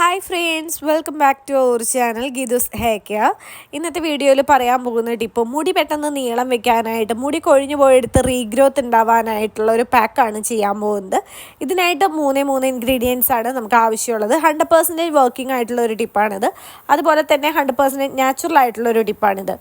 Hi friends welcome back to our channel Geethu's hacks ഇന്നത്തെ വീഡിയോയിൽ പറയാൻ പോകുന്ന ടിപ്പ് മുടി പെട്ടെന്ന് നീളം വെക്കാനായിട്ട് മുടി കൊഴിഞ്ഞു പോയെടുത്ത് റീഗ്രോത്ത് ഉണ്ടാവാനായിട്ടുള്ള ഒരു പാക്കാണ് ചെയ്യാൻ പോകുന്നത്. ഇതിനായിട്ട് മൂന്നേ മൂന്ന് ഇൻഗ്രീഡിയൻസ് ആണ് നമുക്ക് ആവശ്യമുള്ളത്. ഹൺഡ്രഡ് പെർസെന്റേജ് വർക്കിംഗ് ആയിട്ടുള്ള ഒരു ടിപ്പാണിത് അതുപോലെ തന്നെ ഹൺഡ്രഡ് പെർസെന്റേജ് നാച്ചുറൽ ആയിട്ടുള്ള ഒരു ടിപ്പാണിത്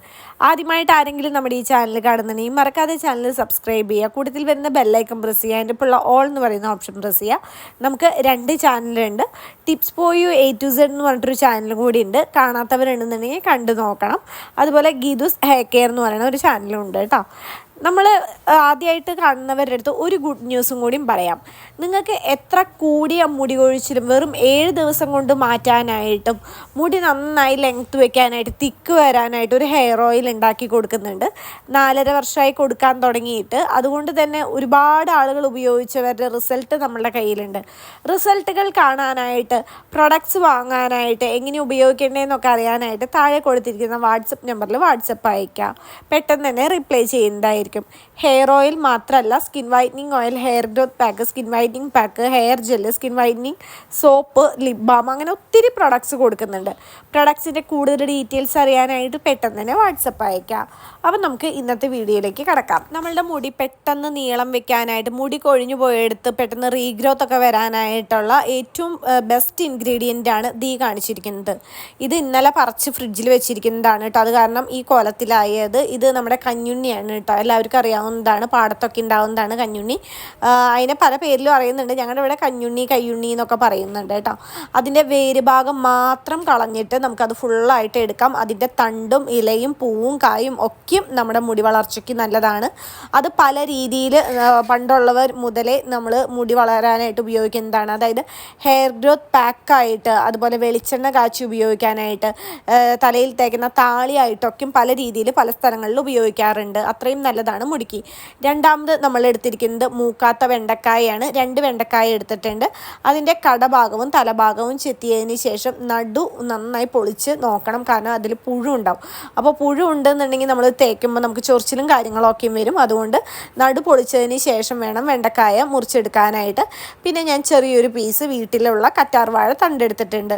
ആദ്യമായിട്ട് ആരെങ്കിലും നമ്മുടെ ഈ ചാനൽ കാണുന്നുണ്ടെങ്കിൽ മറക്കാതെ ചാനൽ സബ്സ്ക്രൈബ് ചെയ്യുക. കൂടുതൽ വരുന്ന ബെല്ലൈക്കൺ പ്രസ് ചെയ്യുക. അതിന്റെ ഇപ്പോൾ ഓൾ എന്ന് പറയുന്ന ഓപ്ഷൻ പ്രസ് ചെയ്യുക. നമുക്ക് രണ്ട് ചാനലുണ്ട് tips for you A to Z എന്ന് പറഞ്ഞിട്ടൊരു ചാനൽ കൂടി ഉണ്ട് കാണാത്തവരുണ്ടെന്നുണ്ടെങ്കിൽ കണ്ടു നോക്കണം. അതുപോലെ ഗീതുസ് ഹെയർ കെയർ എന്ന് പറയുന്ന ഒരു ചാനലും ഉണ്ട് കേട്ടോ. നമ്മൾ ആദ്യമായിട്ട് കാണുന്നവരുടെ അടുത്ത് ഒരു ഗുഡ് ന്യൂസും കൂടിയും പറയാം. നിങ്ങൾക്ക് എത്ര കൂടിയ മുടി കൊഴിച്ചിലും വെറും ഏഴ് ദിവസം കൊണ്ട് മാറ്റാനായിട്ടും മുടി നന്നായി ലെങ്ത്ത് വെക്കാനായിട്ട് തിക്ക് വരാനായിട്ട് ഒരു ഹെയർ ഓയിൽ ഉണ്ടാക്കി കൊടുക്കുന്നുണ്ട്. നാലര വർഷമായി കൊടുക്കാൻ തുടങ്ങിയിട്ട് അതുകൊണ്ട് തന്നെ ഒരുപാട് ആളുകൾ ഉപയോഗിച്ചവരുടെ റിസൾട്ട് നമ്മളുടെ കയ്യിലുണ്ട്. റിസൾട്ടുകൾ കാണാനായിട്ട് പ്രൊഡക്ട്സ് വാങ്ങാനായിട്ട് എങ്ങനെ ഉപയോഗിക്കേണ്ടതെന്നൊക്കെ അറിയാനായിട്ട് താഴെ കൊടുത്തിരിക്കുന്ന വാട്സപ്പ് നമ്പറിൽ വാട്സപ്പ് അയക്കാം പെട്ടെന്ന് തന്നെ റിപ്ലൈ ചെയ്യുന്നതായിരിക്കും. ഹെയർ ഓയിൽ മാത്രമല്ല skin whitening oil hair growth pack skin whitening pack hair gel skin whitening soap lip balm അങ്ങനെ ഒത്തിരി പ്രൊഡക്ട്സ് കൊടുക്കുന്നുണ്ട്. പ്രൊഡക്ട്സിന്റെ കൂടുതൽ ഡീറ്റെയിൽസ് അറിയാനായിട്ട് പെട്ടെന്ന് തന്നെ വാട്സപ്പ് അയക്കാം. അപ്പം നമുക്ക് ഇന്നത്തെ വീഡിയോയിലേക്ക് കിടക്കാം. നമ്മളുടെ മുടി പെട്ടെന്ന് നീളം വെക്കാനായിട്ട് മുടി കൊഴിഞ്ഞു പോയെടുത്ത് പെട്ടെന്ന് റീഗ്രോത്ത് ഒക്കെ വരാനായിട്ടുള്ള ഏറ്റവും ബെസ്റ്റ് ഇൻഗ്രീഡിയന്റ് ആണ് ദീ കാണിച്ചിരിക്കുന്നത്. ഇത് ഇന്നലെ പറിച്ച് ഫ്രിഡ്ജിൽ വെച്ചിരിക്കുന്നതാണ് കേട്ടോ. അത് കാരണം ഈ കോലത്തിലായത്. ഇത് നമ്മുടെ കഞ്ഞുണ്ണിയാണ് കേട്ടോ. എല്ലാവർക്കും അറിയാവുന്നതാണ് പാടത്തൊക്കെ ഉണ്ടാവുന്നതാണ് കഞ്ഞുണ്ണി. അതിനെ പല പേരിലും അറിയുന്നുണ്ട്. ഞങ്ങളുടെ ഇവിടെ കഞ്ഞുണ്ണി കയ്യുണ്ണി എന്നൊക്കെ പറയുന്നുണ്ട് കേട്ടോ. അതിന്റെ വേര് ഭാഗം മാത്രം കളഞ്ഞിട്ട് നമുക്കത് ഫുള്ളായിട്ട് എടുക്കാം. അതിന്റെ തണ്ടും ഇലയും പൂവും കായും ഒക്കെയും നമ്മുടെ മുടി വളർച്ചയ്ക്ക് നല്ലതാണ്. അത് പല രീതിയിൽ പണ്ടുള്ളവർ മുതലേ നമ്മൾ മുടി വളരാനായിട്ട് ഉപയോഗിക്കുന്നതാണ്. അതായത് ഹെയർ ഗ്രോത്ത് പാക്കായിട്ട് അതുപോലെ വെളിച്ചെണ്ണ കാച്ചി ഉപയോഗിക്കാനായിട്ട് തലയിൽ തേക്കുന്ന താളിയായിട്ടൊക്കെയും പല രീതിയിൽ പല സ്ഥലങ്ങളിൽ ഉപയോഗിക്കാറുണ്ട്. അത്രയും നല്ലതാണ്. മുടിക്ക്. രണ്ടാമത് നമ്മൾ എടുത്തിരിക്കുന്നത് മൂക്കാത്ത വെണ്ടക്കായയാണ്. രണ്ട് വെണ്ടക്കായ എടുത്തിട്ടുണ്ട്. അതിന്റെ കടഭാഗവും തലഭാഗവും ചെത്തിയതിന് ശേഷം നടു നന്നായി പൊളിച്ച് നോക്കണം. കാരണം അതിൽ പുഴു ഉണ്ടാവും അപ്പോൾ പുഴു ഉണ്ടെന്നുണ്ടെങ്കിൽ നമ്മൾ തേക്കുമ്പോൾ നമുക്ക് ചൊറിച്ചിലും കാര്യങ്ങളൊക്കെയും വരും. അതുകൊണ്ട് നടു പൊളിച്ചതിന് ശേഷം വേണം വെണ്ടക്കായ മുറിച്ചെടുക്കാനായിട്ട്. പിന്നെ ഞാൻ ചെറിയൊരു പീസ് വീട്ടിലുള്ള കറ്റാർവാഴ തണ്ടെടുത്തിട്ടുണ്ട്.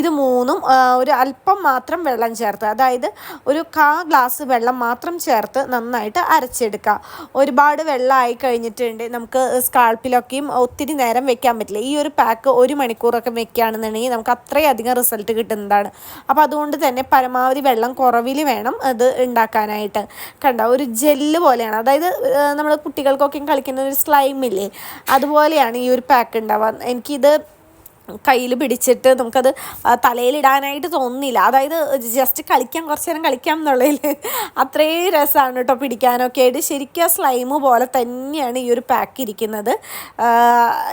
ഇത് മൂന്നും ഒരു അല്പം മാത്രം വെള്ളം ചേർത്ത് അതായത് ഒരു കാ ഗ്ലാസ് വെള്ളം മാത്രം ചേർത്ത് നന്നായിട്ട് അരച്ചെടുക്കുക ഒരുപാട് വെള്ളമായി കഴിഞ്ഞിട്ടുണ്ട്. നമുക്ക് സ്കാൾപ്പിലൊക്കെയും ഒത്തിരി നേരം വെക്കാൻ പറ്റില്ല. ഈ ഒരു പാക്ക് ഒരു മണിക്കൂറൊക്കെ വെക്കുകയാണെന്നുണ്ടെങ്കിൽ നമുക്ക് അത്രയധികം റിസൾട്ട് കിട്ടുന്നതാണ്. അപ്പോൾ അതുകൊണ്ട് തന്നെ പരമാവധി വെള്ളം കുറവിൽ വേണം അത് ഉണ്ടാക്കാനായിട്ട്. കണ്ട? ഒരു ജെല്ല് പോലെയാണ്. അതായത് നമ്മൾ കുട്ടികൾക്കൊക്കെ കളിക്കുന്ന ഒരു സ്ലൈമില്ലേ അതുപോലെയാണ് ഈ ഒരു പാക്ക് ഉണ്ടാവുക എനിക്കിത് കയ്യിൽ പിടിച്ചിട്ട് നമുക്കത് തലയിലിടാനായിട്ട് തോന്നുന്നില്ല. അതായത് ജസ്റ്റ് കളിക്കാം കുറച്ച് നേരം കളിക്കാം എന്നുള്ളതിൽ അത്രയും രസമാണ് കേട്ടോ പിടിക്കാനൊക്കെ ആയിട്ട്. ശരിക്കും സ്ലൈമ് പോലെ തന്നെയാണ് ഈ ഒരു പാക്ക് ഇരിക്കുന്നത്.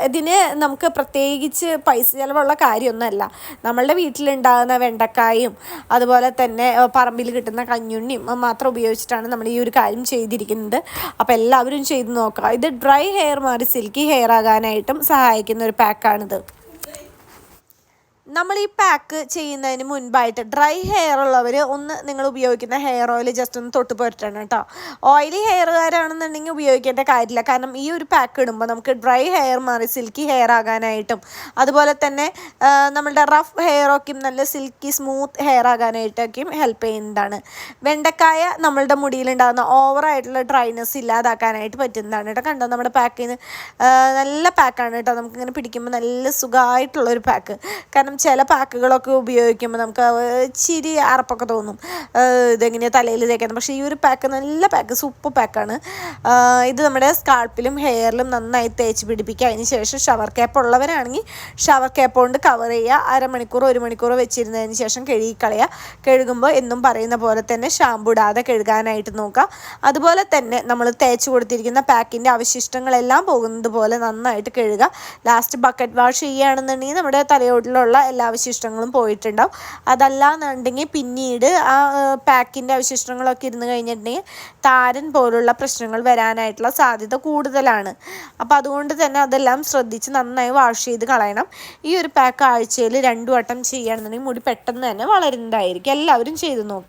ഇതിന് നമുക്ക് പ്രത്യേകിച്ച് പൈസ ചിലവുള്ള കാര്യമൊന്നുമല്ല. നമ്മളുടെ വീട്ടിലുണ്ടാകുന്ന വെണ്ടക്കായും അതുപോലെ തന്നെ പറമ്പിൽ കിട്ടുന്ന കഞ്ഞുണ്ണിയും മാത്രം ഉപയോഗിച്ചിട്ടാണ് നമ്മൾ ഈ ഒരു കാര്യം ചെയ്തിരിക്കുന്നത്. അപ്പോൾ എല്ലാവരും ചെയ്ത് നോക്കുക ഇത് ഡ്രൈ ഹെയർ മാറി സിൽക്കി ഹെയർ ആകാനായിട്ടും സഹായിക്കുന്ന ഒരു പാക്കാണിത് നമ്മൾ ഈ പാക്ക് ചെയ്യുന്നതിന് മുൻപായിട്ട് ഡ്രൈ ഹെയർ ഉള്ളവർ ഒന്ന് നിങ്ങൾ ഉപയോഗിക്കുന്ന ഹെയർ ഓയിൽ ജസ്റ്റ് ഒന്ന് തൊട്ട് പുരട്ടണം കേട്ടോ. ഓയിലി ഹെയറുകാരാണെന്നുണ്ടെങ്കിൽ ഉപയോഗിക്കേണ്ട കാര്യമില്ല. കാരണം ഈ ഒരു പാക്ക് ഇടുമ്പോൾ നമുക്ക് ഡ്രൈ ഹെയർ മാറി സിൽക്കി ഹെയർ ആകാനായിട്ടും അതുപോലെ തന്നെ നമ്മളുടെ റഫ് ഹെയറൊക്കെയും നല്ല സിൽക്കി സ്മൂത്ത് ഹെയർ ആകാനായിട്ടൊക്കെയും ഹെൽപ്പ് ചെയ്യുന്നതാണ്. വെണ്ടക്കായ നമ്മളുടെ മുടിയിലുണ്ടാകുന്ന ഓവറായിട്ടുള്ള ഡ്രൈനെസ് ഇല്ലാതാക്കാനായിട്ട് പറ്റുന്നതാണ് കേട്ടോ. കണ്ടോ? നമ്മുടെ പാക്കിന് നല്ല പാക്കാണ് കേട്ടോ. നമുക്കിങ്ങനെ പിടിക്കുമ്പോൾ നല്ല സുഖമായിട്ടുള്ളൊരു പാക്ക് കാരണം ചില പാക്കുകളൊക്കെ ഉപയോഗിക്കുമ്പോൾ നമുക്ക് ചിരി അറപ്പൊക്കെ തോന്നും. ഇതെങ്ങനെയാണ് തലയിൽ തേക്കുന്നത് പക്ഷേ ഈ ഒരു പാക്ക് നല്ല പാക്ക് സൂപ്പർ പാക്കാണ്. ഇത് നമ്മുടെ സ്കാൾപ്പിലും ഹെയറിലും നന്നായി തേച്ച് പിടിപ്പിക്കുക. അതിന് ശേഷം ഷവർ ക്യാപ്പ് ഉള്ളവരാണെങ്കിൽ ഷവർ ക്യാപ്പ് കൊണ്ട് കവർ ചെയ്യുക. അരമണിക്കൂർ ഒരു മണിക്കൂർ വെച്ചിരുന്നതിന് ശേഷം കഴുകിക്കളയുക കഴുകുമ്പോൾ എന്നും പറയുന്ന പോലെ തന്നെ ഷാമ്പു ഇടാതെ കഴുകാനായിട്ട് നോക്കുക. അതുപോലെ തന്നെ നമ്മൾ തേച്ച് കൊടുത്തിരിക്കുന്ന പാക്കിന്റെ അവശിഷ്ടങ്ങളെല്ലാം പോകുന്നത് പോലെ നന്നായിട്ട് കഴുകുക. ലാസ്റ്റ് ബക്കറ്റ് വാഷ് ചെയ്യുകയാണെന്നുണ്ടെങ്കിൽ നമ്മുടെ തലയോട്ടിലുള്ള എല്ലാ അവശിഷ്ടങ്ങളും പോയിട്ടുണ്ടാവും. അതല്ല എന്നുണ്ടെങ്കിൽ പിന്നീട് ആ പാക്കിന്റെ അവശിഷ്ടങ്ങളൊക്കെ ഇരുന്ന് കഴിഞ്ഞിട്ടുണ്ടെങ്കിൽ താരൻ പോലുള്ള പ്രശ്നങ്ങൾ വരാനായിട്ടുള്ള സാധ്യത കൂടുതലാണ്. അപ്പോൾ അതുകൊണ്ട് തന്നെ അതെല്ലാം ശ്രദ്ധിച്ച് നന്നായി വാഷ് ചെയ്ത് കളയണം. ഈ ഒരു പാക്ക് ആഴ്ചയിൽ രണ്ടു വട്ടം ചെയ്യുകയാണെന്നുണ്ടെങ്കിൽ മുടി പെട്ടെന്ന് തന്നെ വളരുന്നതായിരിക്കും. എല്ലാവരും ചെയ്ത് നോക്കുക